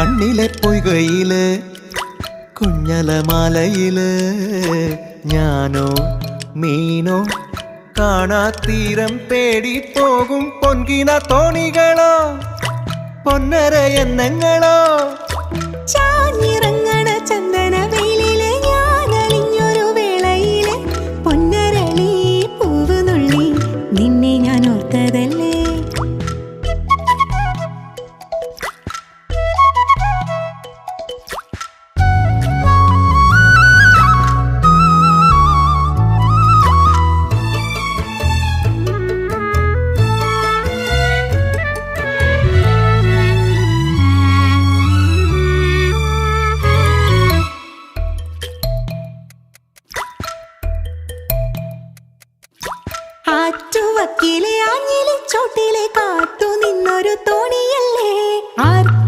കണ്ണിലെ പൊയ്കയിൽ കുഞ്ഞലമാലയിൽ ഞാനോ മീനോ കാണാ തീരം തേടി പോകും പൊൻകിന തോണികളോ പൊന്നര എന്നങ്ങളോ വക്കിലെ ആഞ്ഞിലിച്ചോട്ടിലെ കാട്ടു നിന്നൊരു തോണി